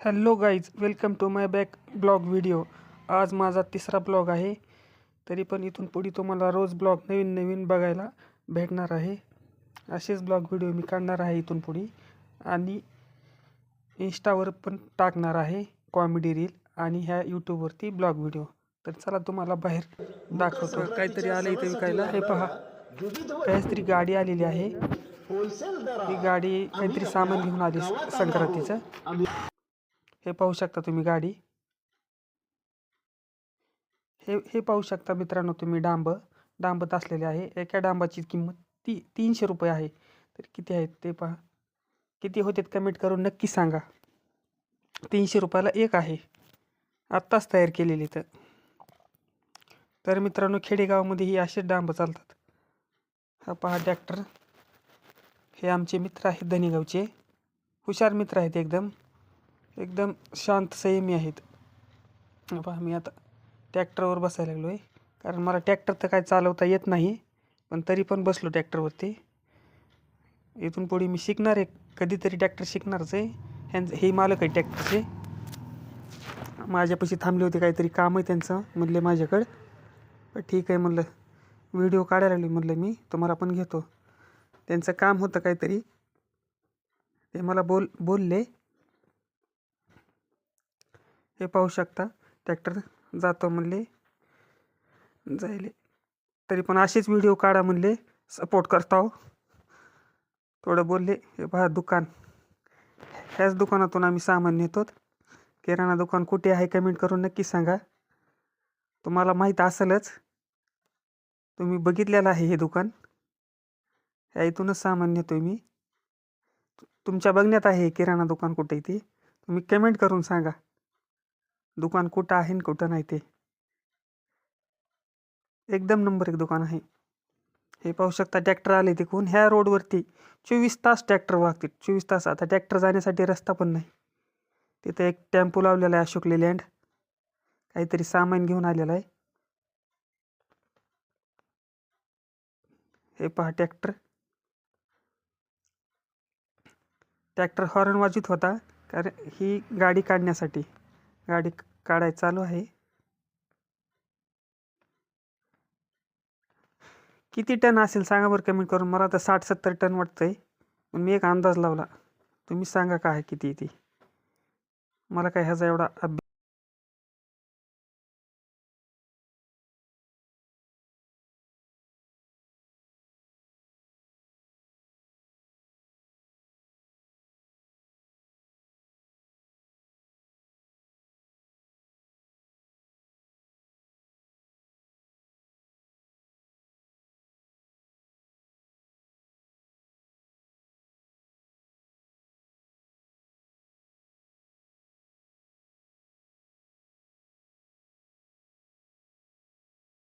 Hello guys welcome to my back blog video. आज माझा तिसरा ब्लॉग आहे. तरी पण इथून पुढे तुम्हाला रोज ब्लॉग नवीन नवीन बघायला भेटणार आहे. असेच ब्लॉग व्हिडिओ मी काढणार आहे इथून पुढे. आणि इंस्टावर पण टाकणार आहे कॉमेडी रील आणि ह्या यूट्यूबवरती ब्लॉग व्हिडिओ. तर चला तुम्हाला बाहेर दाखवतो. काहीतरी आलं इथे विकायला. हे पहा. काहीतरी गाडी आलेली आहे. ही गाडी काहीतरी सामान घेऊन आली संक्रांतीचं. हे पाहू शकता तुम्ही गाडी. हे हे पाहू शकता मित्रांनो तुम्ही डांब डांबत असलेले आहे. एका डांबाची किंमत ती तीनशे रुपये आहे. तर किती आहेत ते पहा. किती होते कमेंट करून नक्की सांगा. तीनशे रुपयाला एक आहे. आत्ताच तयार केलेली तर. तर मित्रांनो खेडेगावामध्ये ही असेच डांब चालतात. हा पहा ट्रॅक्टर. हे आमचे मित्र आहेत धनेगावचे. हुशार मित्र आहेत एकदम. एकदम शांत संयमी आहेत. पहा मी आता ट्रॅक्टरवर बसायला लागलो आहे कारण मला ट्रॅक्टर तर काय चालवता येत नाही पण तरी पण बसलो ट्रॅक्टरवरती. इथून पुढे मी शिकणार आहे. कधीतरी ट्रॅक्टर शिकणारच आहे. ह्यांचं हे मालक आहे ट्रॅक्टरचे. माझ्यापाशी थांबले होते काहीतरी काम आहे त्यांचं म्हणले माझ्याकडं. पण ठीक आहे म्हणलं व्हिडिओ काढायला लागले म्हणलं मी तुम्हाला पण घेतो. त्यांचं काम होतं काहीतरी. ते मला बोल बोलले. हे पाहू शकता. ट्रॅक्टर जातो म्हणले. जायले. तरी पण असेच व्हिडिओ काढा म्हणले. सपोर्ट करता हो. थोडं बोलले हे पहा दुकान. ह्याच दुकानातून आम्ही सामान नेतो. किराणा दुकान कुठे आहे कमेंट करून नक्की सांगा. तुम्हाला माहीत असेलच. तुम्ही बघितलेलं आहे हे दुकान. ह्या इथूनच सामान नेतो मी. तुमच्या बघण्यात आहे किराणा दुकान कुठे आहे ते. तुम्ही कमेंट करून सांगा. दुकान कुठं आहे आणि कुठं नाही ते. एकदम नंबर एक दुकान आहे. हे पाहू शकता ट्रॅक्टर आले तिकून ह्या रोडवरती चोवीस तास ट्रॅक्टर वागतील चोवीस तास. आता ट्रॅक्टर जाण्यासाठी रस्ता पण नाही. तिथं एक टेम्पो लावलेला आहे अशोक लेलँड. काहीतरी सामान घेऊन आलेलं आहे. हे पहा ट्रॅक्टर. ट्रॅक्टर हॉर्न वाजत होता. कारण ही गाडी काढण्यासाठी. गाडी काढाय चालू आहे. किती टन असेल सांगा बरं कमेंट करून. मला आता साठ सत्तर टन वाटतंय. पण मी एक अंदाज लावला. तुम्ही सांगा काय किती ती? मला काय ह्याचा एवढा अभ्यास